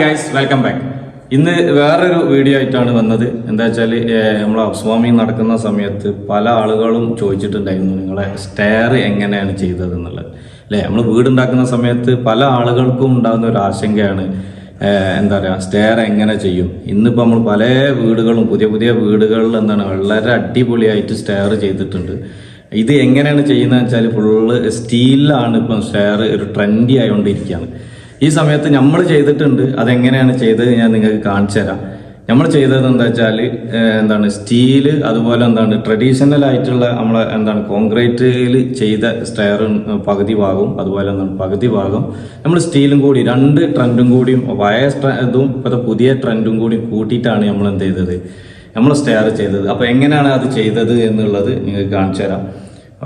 Guys welcome back ഇന്ന് വേറൊരു video ആയിട്ടാണ് വന്നത്. എന്താ വെച്ചാൽ നമ്മൾ അസ്വാമി നടക്കുന്ന സമയത്ത് പല ആളുകളും ചോദിച്ചിട്ടുണ്ടായിരുന്നു നിങ്ങളെ സ്റ്റെയർ എങ്ങനെയാണ് ചെയ്തത് എന്നുള്ളത് അല്ലേ? നമ്മൾ വീടുണ്ടാക്കുന്ന സമയത്ത് പല ആളുകൾക്കും ഉണ്ടാകുന്ന ഒരു ആശങ്കയാണ് എന്താ പറയുക സ്റ്റെയർ എങ്ങനെ ചെയ്യും. ഇന്നിപ്പോൾ നമ്മൾ പല വീടുകളും പുതിയ പുതിയ വീടുകളിൽ എന്താണ് വളരെ അടിപൊളിയായിട്ട് സ്റ്റെയർ ചെയ്തിട്ടുണ്ട്. ഇത് എങ്ങനെയാണ് ചെയ്യുന്നത് വെച്ചാൽ ഫുള്ള് സ്റ്റീലിലാണ് ഇപ്പം സ്റ്റെയർ ഒരു ട്രെൻഡി ആയതുകൊണ്ടിരിക്കുകയാണ് ഈ സമയത്ത് നമ്മൾ ചെയ്തിട്ടുണ്ട് അതെങ്ങനെയാണ് ചെയ്തത് ഞാൻ നിങ്ങൾക്ക് കാണിച്ചു തരാം. നമ്മൾ ചെയ്തത് എന്താ വെച്ചാൽ എന്താണ് സ്റ്റീൽ അതുപോലെ എന്താണ് ട്രഡീഷണൽ ആയിട്ടുള്ള നമ്മളെ എന്താണ് കോൺക്രീറ്റിൽ ചെയ്ത സ്റ്റയർ പകുതി ഭാഗവും അതുപോലെ എന്താണ് പകുതി ഭാഗം നമ്മൾ സ്റ്റീലും കൂടി രണ്ട് ട്രെൻഡും കൂടിയും പഴയ ഇതും ഇപ്പോഴത്തെ പുതിയ ട്രെൻഡും കൂടി കൂട്ടിയിട്ടാണ് നമ്മൾ എന്ത് ചെയ്തത്. നമ്മൾ സ്റ്റെയർ ചെയ്തത്. അപ്പോൾ എങ്ങനെയാണ് അത് ചെയ്തത് എന്നുള്ളത് നിങ്ങൾക്ക് കാണിച്ചു തരാം.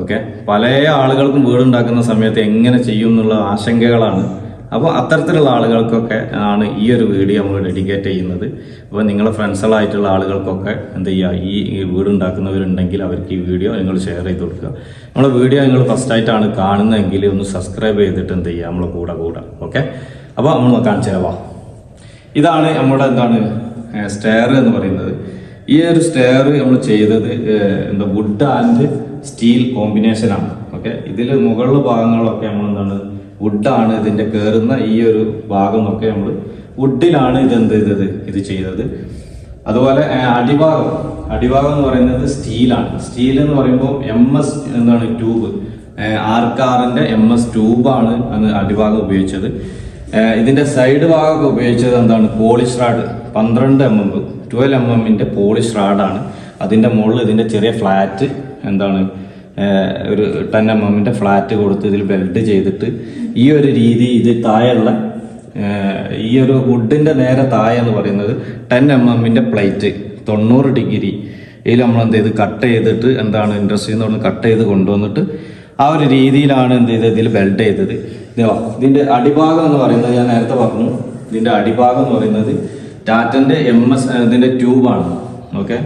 ഓക്കെ? പല ആളുകൾക്കും വീടുണ്ടാക്കുന്ന സമയത്ത് എങ്ങനെ ചെയ്യും എന്നുള്ള ആശങ്കകളാണ്. അപ്പോൾ അത്തരത്തിലുള്ള ആളുകൾക്കൊക്കെ ആണ് ഈ ഒരു വീഡിയോ നമ്മൾ ഡെഡിക്കേറ്റ് ചെയ്യുന്നത്. അപ്പോൾ നിങ്ങളെ ഫ്രണ്ട്സുകളായിട്ടുള്ള ആളുകൾക്കൊക്കെ എന്ത് ചെയ്യുക ഈ വീട് വീടുണ്ടാക്കുന്നവരുണ്ടെങ്കിൽ അവർക്ക് ഈ വീഡിയോ നിങ്ങൾ ഷെയർ ചെയ്ത് കൊടുക്കുക. നമ്മളെ വീഡിയോ നിങ്ങൾ ഫസ്റ്റ് ആയിട്ടാണ് കാണുന്നതെങ്കിൽ ഒന്ന് സബ്സ്ക്രൈബ് ചെയ്തിട്ട് എന്ത് ചെയ്യുക നമ്മളെ കൂടെ കൂടെ. ഓക്കെ അപ്പോൾ നമ്മൾ കാണിച്ചു തരാം വാ. ഇതാണ് നമ്മുടെ എന്താണ് സ്റ്റെയർ എന്ന് പറയുന്നത്. ഈ ഒരു സ്റ്റെയർ നമ്മൾ ചെയ്തത് എന്താ വുഡ് ആൻഡ് സ്റ്റീൽ കോമ്പിനേഷനാണ് ഓക്കെ ഇതിൽ മുകളിലെ ഭാഗങ്ങളൊക്കെ നമ്മൾ എന്താണ് വുഡാണ് ഇതിന്റെ കയറുന്ന ഈ ഒരു ഭാഗമൊക്കെ നമ്മൾ വുഡിലാണ് ഇത് എന്ത് ചെയ്തത് ഇത് ചെയ്തത് അതുപോലെ അടിഭാഗം. അടിഭാഗം എന്ന് പറയുന്നത് സ്റ്റീലാണ്. സ്റ്റീൽ എന്ന് പറയുമ്പോൾ എം എസ് എന്താണ് ട്യൂബ്. ആർക്കാറിന്റെ എം എസ് ട്യൂബാണ് അന്ന് അടിഭാഗം ഉപയോഗിച്ചത്. ഇതിന്റെ സൈഡ് ഭാഗമൊക്കെ ഉപയോഗിച്ചത് എന്താണ്? Polish rod. പന്ത്രണ്ട് എം എം ട്വൽവ് എം എമ്മിന്റെ പോളിഷ് റാഡാണ്. അതിന്റെ മുകളിൽ ഇതിന്റെ ചെറിയ ഫ്ലാറ്റ് എന്താണ്? ഒരു ടെൻ എം എമ്മിന്റെ ഫ്ലാറ്റ് കൊടുത്ത് ഇതിൽ ബെൽഡ് ചെയ്തിട്ട് ഈ ഒരു രീതി ഇത് താഴെയുള്ള ഈ ഒരു വുഡിന്റെ നേരെ താഴെ എന്ന് പറയുന്നത് ടെൻ എം എമ്മിന്റെ പ്ലേറ്റ്. തൊണ്ണൂറ് ഡിഗ്രി. ഇതിൽ നമ്മൾ എന്ത് ചെയ്ത്? കട്ട് ചെയ്തിട്ട് എന്താണ് ഇൻഡസ്ട്രിയിൽ നിന്ന് കട്ട് ചെയ്ത് കൊണ്ടുവന്നിട്ട് ആ ഒരു രീതിയിലാണ് എന്ത് ചെയ്തത്? ഇതിൽ ബെൽഡ് ചെയ്തത്. ഇത് ഇതിന്റെ അടിഭാഗം എന്ന് പറയുന്നത് ഞാൻ നേരത്തെ പറഞ്ഞു. ഇതിന്റെ അടിഭാഗം എന്ന് പറയുന്നത് ടാറ്റന്റെ എം എസ് ഇതിന്റെ ട്യൂബാണ്. ഓക്കെ?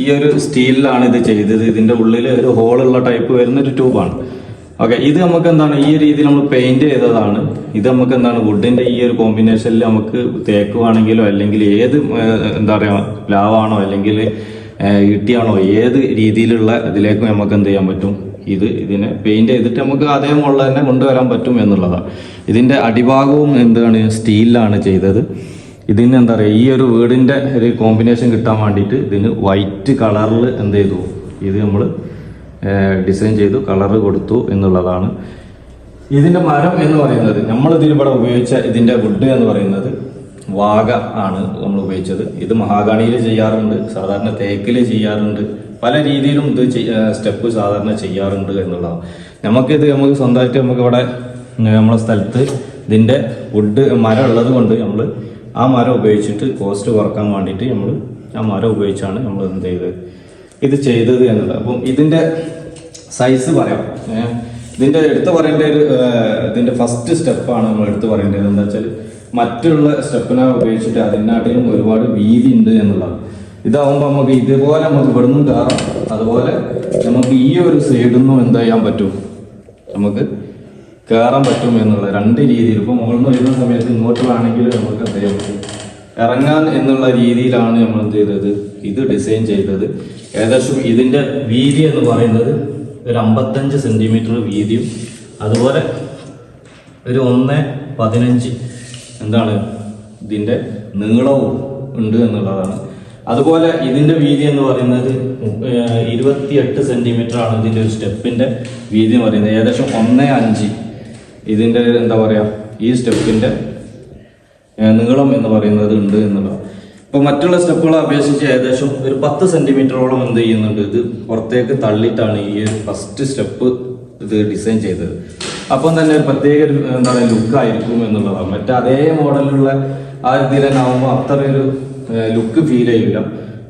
ഈ ഒരു സ്റ്റീലിലാണ് ഇത് ചെയ്തത്. ഇതിന്റെ ഉള്ളിൽ ഒരു ഹോളുള്ള ടൈപ്പ് വരുന്ന ഒരു ട്യൂബാണ് ഓക്കെ ഇത് നമുക്ക് എന്താണ് ഈ രീതിയിൽ നമ്മൾ പെയിന്റ് ചെയ്തതാണ്. ഇത് നമുക്ക് എന്താണ് വുഡിന്റെ ഈ ഒരു കോമ്പിനേഷനിൽ നമുക്ക് തേക്കുവാണെങ്കിലോ അല്ലെങ്കിൽ ഏത് എന്താ പറയാ ലാവാണോ അല്ലെങ്കിൽ ഇട്ടിയാണോ ഏത് രീതിയിലുള്ള ഇതിലേക്കും നമുക്ക് എന്ത് ചെയ്യാൻ പറ്റും? ഇത് ഇതിനെ പെയിന്റ് ചെയ്തിട്ട് നമുക്ക് അതേ മുകളിൽ തന്നെ കൊണ്ടുവരാൻ പറ്റും എന്നുള്ളതാണ്. ഇതിന്റെ അടിഭാഗവും എന്താണ്? സ്റ്റീലിലാണ് ചെയ്തത്. ഇതിന് എന്താ പറയുക ഈ ഒരു വീടിന്റെ ഒരു കോമ്പിനേഷൻ കിട്ടാൻ വേണ്ടിയിട്ട് ഇതിന് വൈറ്റ് കളറിൽ എന്ത് ചെയ്തു? ഇത് നമ്മൾ ഡിസൈൻ ചെയ്തു കളറ് കൊടുത്തു എന്നുള്ളതാണ്. ഇതിന്റെ മരം എന്ന് പറയുന്നത് നമ്മളിതിൽ ഇവിടെ ഉപയോഗിച്ച ഇതിന്റെ വുഡ് എന്ന് പറയുന്നത് വാഗ ആണ് നമ്മൾ ഉപയോഗിച്ചത്. ഇത് മഹാഗണിയിൽ ചെയ്യാറുണ്ട് സാധാരണ തേക്കിൽ ചെയ്യാറുണ്ട്. പല രീതിയിലും ഇത് സ്റ്റെപ്പ് സാധാരണ ചെയ്യാറുണ്ട് എന്നുള്ളതാണ്. നമുക്കിത് നമുക്ക് സ്വന്തമായിട്ട് നമുക്കിവിടെ നമ്മളെ സ്ഥലത്ത് ഇതിന്റെ വുഡ് മരം ഉള്ളത് കൊണ്ട് നമ്മൾ ആ മരം ഉപയോഗിച്ചിട്ട് കോസ്റ്റ് കുറയ്ക്കാൻ വേണ്ടിയിട്ട് നമ്മൾ ആ മരം ഉപയോഗിച്ചാണ് നമ്മൾ എന്ത് ചെയ്തത്? ഇത് ചെയ്തത് എന്നുള്ളത്. അപ്പം ഇതിന്റെ സൈസ് പറയാം. ഇതിന്റെ എടുത്ത് പറയേണ്ട ഒരു ഇതിന്റെ ഫസ്റ്റ് സ്റ്റെപ്പാണ് നമ്മൾ എടുത്തു പറയേണ്ടത്. എന്താ വെച്ചാൽ മറ്റുള്ള സ്റ്റെപ്പിനെ ഉപയോഗിച്ചിട്ട് അതിനാട്ടിലും ഒരുപാട് വീതി ഉണ്ട് എന്നുള്ളതാണ് ഇതാവുമ്പോൾ നമുക്ക് ഇതുപോലെ നമുക്ക് ഇവിടുന്ന് കയറാം അതുപോലെ നമുക്ക് ഈ ഒരു സൈഡിൽ നിന്നും എന്താ ചെയ്യാൻ പറ്റും? നമുക്ക് കയറാൻ പറ്റും എന്നുള്ള രണ്ട് രീതിയിൽ. ഇപ്പൊ മുകളിൽ നിന്ന് വരുന്ന സമയത്ത് ഇങ്ങോട്ട് വേണമെങ്കിൽ നമുക്ക് എന്ത് ചെയ്യാൻ പറ്റും? ഇറങ്ങാൻ എന്നുള്ള രീതിയിലാണ് നമ്മൾ എന്ത് ചെയ്തത്? ഇത് ഡിസൈൻ ചെയ്തത്. ഏകദേശം ഇതിന്റെ വീതി എന്ന് പറയുന്നത് ഒരു അമ്പത്തഞ്ച് സെന്റിമീറ്റർ വീതിയും അതുപോലെ ഒരു ഒന്ന് പതിനഞ്ച് എന്താണ് ഇതിന്റെ നീളവും ഉണ്ട് എന്നുള്ളതാണ്. അതുപോലെ ഇതിന്റെ വീതി എന്ന് പറയുന്നത് ഇരുപത്തിയെട്ട് സെന്റിമീറ്റർ ആണ് ഇതിന്റെ ഒരു സ്റ്റെപ്പിന്റെ വീതി എന്ന് പറയുന്നത്. ഏകദേശം ഒന്ന് അഞ്ച് ഇതിന്റെ എന്താ പറയുക ഈ സ്റ്റെപ്പിന്റെ നീളം എന്ന് പറയുന്നത് ഉണ്ട് എന്നുള്ളത് ഇപ്പോൾ മറ്റുള്ള സ്റ്റെപ്പുകളെ അപേക്ഷിച്ച് ഏകദേശം ഒരു പത്ത് സെന്റിമീറ്ററോളം എന്ത് ചെയ്യുന്നുണ്ട് ഇത് പുറത്തേക്ക് തള്ളിയിട്ടാണ് ഈ ഫസ്റ്റ് സ്റ്റെപ്പ് ഇത് ഡിസൈൻ ചെയ്തത്. അപ്പം തന്നെ ഒരു പ്രത്യേക ഒരു എന്താ പറയുക ലുക്കായിരിക്കും എന്നുള്ളതാണ്. മറ്റേ അതേ മോഡലുള്ള ആ രീതിയിൽ തന്നെ ആവുമ്പോൾ അത്ര ഒരു ലുക്ക് ഫീൽ ചെയ്യില്ല.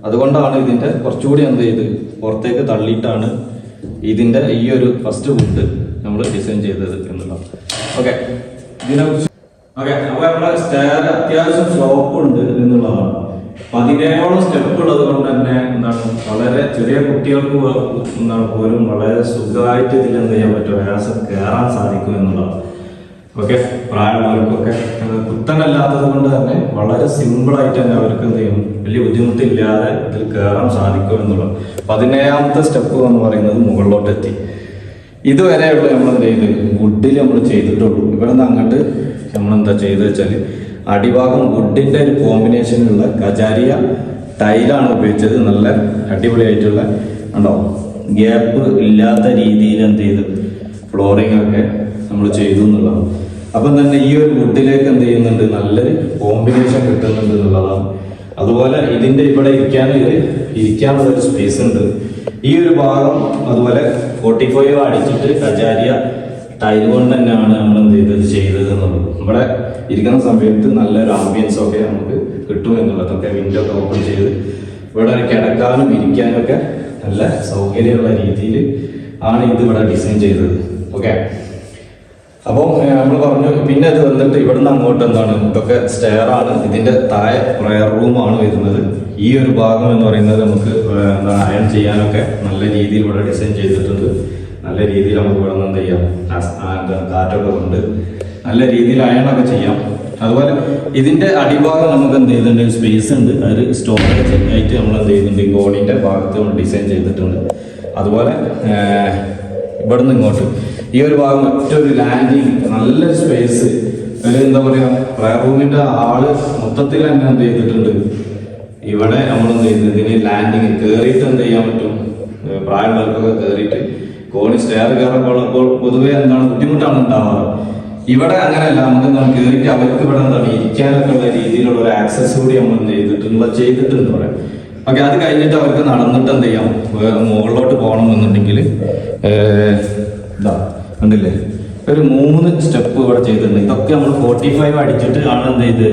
അതുകൊണ്ടാണ് ഇതിന്റെ കുറച്ചുകൂടി എന്ത് ചെയ്ത് പുറത്തേക്ക് തള്ളിയിട്ടാണ് ഇതിന്റെ ഈ ഒരു ഫസ്റ്റ് വുഡ് നമ്മൾ ഡിസൈൻ ചെയ്തത് എന്നുള്ളതാണ് ഓക്കെ ഓക്കെ അപ്പൊ നമ്മുടെ സ്റ്റെയർ അത്യാവശ്യം സ്ലോപ്പ് ഉണ്ട് എന്നുള്ളതാണ്. പതിനേഴോളം സ്റ്റെപ്പ് ഉള്ളത് കൊണ്ട് തന്നെ എന്താണ് വളരെ ചെറിയ കുട്ടികൾക്ക് എന്താണ് പോലും വളരെ സുഖമായിട്ട് ഇതിൽ എന്ത് ചെയ്യാൻ പറ്റും? പ്രയാസം കയറാൻ സാധിക്കും എന്നുള്ളതാണ്. ഓക്കെ പ്രായമുള്ളവർക്കൊക്കെ കുത്തനല്ലാത്തത് കൊണ്ട് തന്നെ വളരെ സിമ്പിളായിട്ട് തന്നെ അവർക്ക് എന്ത് ചെയ്യും? വലിയ ബുദ്ധിമുട്ടില്ലാതെ ഇതിൽ കയറാൻ സാധിക്കും എന്നുള്ളത് പതിനേഴാമത്തെ സ്റ്റെപ്പ് എന്ന് പറയുന്നത് മുകളിലോട്ട് എത്തി ഇതുവരെയുള്ള നമ്മൾ എന്ത് ചെയ്ത്? വുഡിൽ നമ്മൾ ചെയ്തിട്ടുള്ളൂ. ഇവിടെ നിന്ന് അങ്ങോട്ട് നമ്മൾ എന്താ ചെയ്ത് വെച്ചാൽ അടിഭാഗം ഗുഡിന്റെ ഒരു കോമ്പിനേഷനിലുള്ള കജാരിയ ടൈലാണ് ഉപയോഗിച്ചത്. നല്ല അടിപൊളിയായിട്ടുള്ള ഉണ്ടോ? ഗ്യാപ്പ് ഇല്ലാത്ത രീതിയിൽ എന്ത് ചെയ്ത്? ഫ്ലോറിംഗ് ഒക്കെ നമ്മൾ ചെയ്തു എന്നുള്ളതാണ്. അപ്പം തന്നെ ഈ ഒരു വുഡിലേക്ക് എന്ത് ചെയ്യുന്നുണ്ട്? നല്ലൊരു കോമ്പിനേഷൻ കിട്ടുന്നുണ്ട് എന്നുള്ളതാണ് അതുപോലെ ഇതിന്റെ ഇവിടെ ഇരിക്കാൻ ഇരിക്കാനുള്ള ഒരു സ്പേസ് ഉണ്ട്. ഈ ഒരു ഭാഗം അതുപോലെ ഫോർട്ടി ഫൈവ് അടിച്ചിട്ട് കജാരിയ ടൈൽ കൊണ്ട് തന്നെയാണ് നമ്മൾ എന്ത് ചെയ്തത്? ചെയ്തത് എന്നുള്ളത്. ഇവിടെ ഇരിക്കുന്ന സമയത്ത് നല്ലൊരു ആംബിയൻസ് ഒക്കെ നമുക്ക് കിട്ടും എന്നുള്ളതൊക്കെ വിൻഡോ ഒക്കെ ഓപ്പൺ ചെയ്ത് ഇവിടെ കിടക്കാനും ഇരിക്കാനും ഒക്കെ നല്ല സൗകര്യമുള്ള രീതിയിൽ ആണ് ഇത് ഇവിടെ ഡിസൈൻ ചെയ്തത്. ഓക്കെ അപ്പോൾ നമ്മൾ പറഞ്ഞു പിന്നെ അത് വന്നിട്ട് ഇവിടുന്ന് അങ്ങോട്ട് എന്താണ്? ഇതൊക്കെ സ്റ്റെയർ ആണ്. ഇതിന്റെ താഴെ പ്രയർ റൂമാണ് വരുന്നത്. ഈ ഒരു ഭാഗം എന്ന് പറയുന്നത് നമുക്ക് എന്താ അയൺ ചെയ്യാനൊക്കെ നല്ല രീതിയിൽ ഇവിടെ ഡിസൈൻ ചെയ്തിട്ടുണ്ട്. നല്ല രീതിയിൽ നമുക്ക് ഇവിടെ നിന്ന് ചെയ്യാം? കാറ്റൊക്കെ കൊണ്ട് നല്ല രീതിയിൽ അയണൊക്കെ ചെയ്യാം. അതുപോലെ ഇതിന്റെ അടിഭാഗം നമുക്ക് എന്ത് ചെയ്തിട്ടുണ്ട് സ്പേസ് ഉണ്ട്. അത് സ്റ്റോറേജ് ആയിട്ട് നമ്മൾ എന്ത് ചെയ്യുന്നുണ്ട്? ഗോണിന്റെ ഭാഗത്ത് നമ്മൾ ഡിസൈൻ ചെയ്തിട്ടുണ്ട്. അതുപോലെ ഇവിടുന്ന് ഇങ്ങോട്ട്. ഈ ഒരു ഭാഗം മറ്റൊരു ലാൻഡിങ് നല്ല സ്പേസ് എന്താ പറയാ പ്രയർ റൂമിന്റെ ആൾ മൊത്തത്തിൽ തന്നെ എന്ത് ചെയ്തിട്ടുണ്ട്? ഇവിടെ നമ്മൾ എന്ത് ചെയ്യുന്നത് ഇതിന് ലാൻഡിങ് കയറിയിട്ട് എന്ത് ചെയ്യാൻ പറ്റും? പ്രായമുള്ളവർക്കൊക്കെ കയറിയിട്ട് കോണി സ്റ്റെയർ കയറുമ്പോൾ പൊതുവെ എന്താണ് ബുദ്ധിമുട്ടാണ് ഉണ്ടാവാറ്. ഇവിടെ അങ്ങനെയല്ല നമുക്ക് എന്താണ് കയറിയിട്ട് അവർക്ക് ഇവിടെ എന്താണ് ഇരിക്കാനൊക്കെ ഉള്ള രീതിയിലുള്ള ഒരു ആക്സസ് കൂടി നമ്മൾ എന്ത് ചെയ്തിട്ടുണ്ട് ചെയ്തിട്ടുണ്ട് ഇവിടെ. ഓക്കെ അത് കഴിഞ്ഞിട്ട് അവർക്ക് നടന്നിട്ട് എന്ത് ചെയ്യാം? മുകളിലോട്ട് പോകണം എന്നുണ്ടെങ്കിൽ ഇതാ കണ്ടില്ലേ? ഒരു മൂന്ന് സ്റ്റെപ്പ് ഇവിടെ ചെയ്തിട്ടുണ്ട്. ഇതൊക്കെ നമ്മൾ ഫോർട്ടി ഫൈവ് അടിച്ചിട്ട് ആണ് എന്ത് ചെയ്ത്?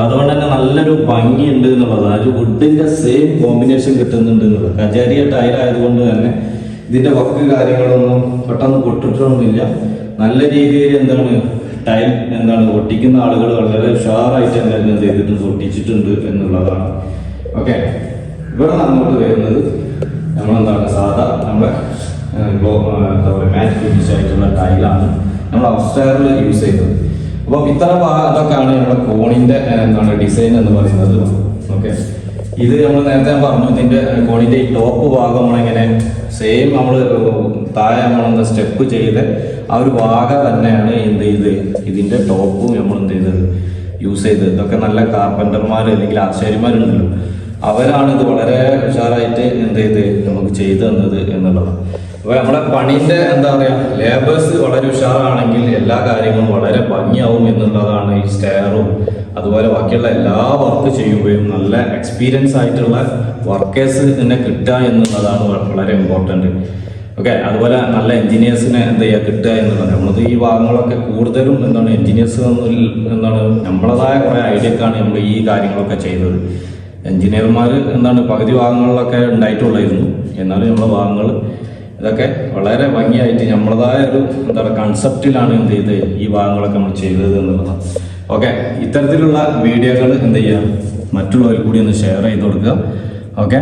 അതുകൊണ്ട് തന്നെ നല്ലൊരു ഭംഗി ഉണ്ട് എന്നുള്ളത്. ആ ഒരു വുഡിന്റെ സെയിം കോമ്പിനേഷൻ കിട്ടുന്നുണ്ട് എന്നുള്ളത്. കജാരിയ ടൈൽ ആയതുകൊണ്ട് തന്നെ ഇതിന്റെ വക്ക് കാര്യങ്ങളൊന്നും പെട്ടെന്ന് പൊട്ടിട്ടൊന്നുമില്ല. നല്ല രീതിയിൽ എന്താണ് ടൈൽ എന്താണ് ഒട്ടിക്കുന്ന ആളുകൾ വളരെ ഉഷാറായിട്ട് തന്നെ എന്ത് ചെയ്തിട്ട് ഒട്ടിച്ചിട്ടുണ്ട് എന്നുള്ളതാണ്. ഓക്കെ ഇവിടെ നിന്ന് അങ്ങോട്ട് വരുന്നത് നമ്മളെന്താണ്? സാധാ നമ്മുടെ എന്താ പറയുക മാറ്റ് ഫിനിഷ് ആയിട്ടുള്ള ടൈലാണ് നമ്മൾ അപ്സ്റ്റയറിൽ യൂസ് ചെയ്തത് അപ്പോൾ ഇത്ര അതൊക്കെയാണ് നമ്മുടെ കോണിന്റെ എന്താണ് ഡിസൈൻ എന്ന് പറയുന്നത്. ഓക്കെ ഇത് നമ്മൾ നേരത്തെ പറഞ്ഞു ഇതിന്റെ കോണിന്റെ ഈ ടോപ്പ് ഭാഗം നമ്മളിങ്ങനെ സെയിം നമ്മൾ താഴെ നമ്മളെന്താ സ്റ്റെപ്പ് ചെയ്ത് ആ ഒരു ഭാഗം തന്നെയാണ് എന്ത് ചെയ്ത് ഇതിന്റെ ടോപ്പും നമ്മൾ എന്ത് ചെയ്തത് യൂസ് ചെയ്തത്. ഇതൊക്കെ നല്ല കാർപ്പന്റർമാർ അല്ലെങ്കിൽ ആശാരിമാരുണ്ടല്ലോ. അവരാണ് ഇത് വളരെ ഉഷാറായിട്ട് എന്ത് ചെയ്ത് നമുക്ക് ചെയ്തു തന്നത് എന്നുള്ളതാണ് അപ്പൊ നമ്മുടെ പണിന്റെ എന്താ പറയാ ലേബേഴ്സ് വളരെ ഉഷാറാണെങ്കിൽ എല്ലാ കാര്യങ്ങളും വളരെ ഭംഗിയാവും എന്നുള്ളതാണ് ഈ സ്റ്റെയറും അതുപോലെ ബാക്കിയുള്ള എല്ലാ വർക്ക് ചെയ്യുമ്പോഴും നല്ല എക്സ്പീരിയൻസ് ആയിട്ടുള്ള വർക്കേഴ്സ് തന്നെ കിട്ടുക എന്നുള്ളതാണ് വളരെ ഇമ്പോർട്ടന്റ് ഓക്കെ അതുപോലെ നല്ല എൻജിനീയേഴ്സിനെ എന്താ ചെയ്യുക കിട്ടുക എന്നുള്ളത്. നമ്മളത് ഈ ഭാഗങ്ങളൊക്കെ കൂടുതലും എന്താണ് എഞ്ചിനീയേഴ്സ് എന്താണ് നമ്മളതായ കുറേ ഐഡിയക്കാണ് നമ്മൾ ഈ കാര്യങ്ങളൊക്കെ ചെയ്തത്. എഞ്ചിനീയർമാർ എന്താണ് പകുതി ഭാഗങ്ങളിലൊക്കെ ഉണ്ടായിട്ടുള്ളായിരുന്നു. എന്നാലും നമ്മളെ ഭാഗങ്ങൾ ഇതൊക്കെ വളരെ ഭംഗിയായിട്ട് നമ്മളതായ ഒരു എന്താ പറയുക കൺസെപ്റ്റിലാണ് എന്ത് ചെയ്ത് ഈ ഭാഗങ്ങളൊക്കെ നമ്മൾ ചെയ്തത് എന്നുള്ളതാണ് ഓക്കെ ഇത്തരത്തിലുള്ള വീഡിയോകൾ എന്ത് ചെയ്യുക മറ്റുള്ളവർ കൂടി ഒന്ന് ഷെയർ ചെയ്ത് കൊടുക്കുക. ഓക്കെ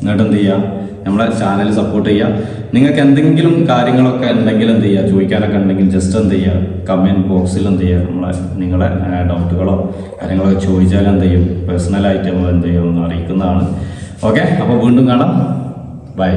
എന്നിട്ട് എന്ത് ചെയ്യുക നമ്മളെ ചാനൽ സപ്പോർട്ട് ചെയ്യുക. നിങ്ങൾക്ക് എന്തെങ്കിലും കാര്യങ്ങളൊക്കെ ഉണ്ടെങ്കിൽ എന്ത് ചെയ്യുക? ചോദിക്കാനൊക്കെ ഉണ്ടെങ്കിൽ ജസ്റ്റ് എന്ത് ചെയ്യുക? കമന്റ് ബോക്സിൽ എന്ത് ചെയ്യുക? നമ്മളെ നിങ്ങളെ ഡൗട്ടുകളോ കാര്യങ്ങളൊക്കെ ചോദിച്ചാൽ എന്ത് ചെയ്യും? പേഴ്സണലായിട്ട് നമ്മൾ എന്ത് ചെയ്യും അറിയിക്കുന്നതാണ്. ഓക്കെ അപ്പോൾ വീണ്ടും കാണാം. ബൈ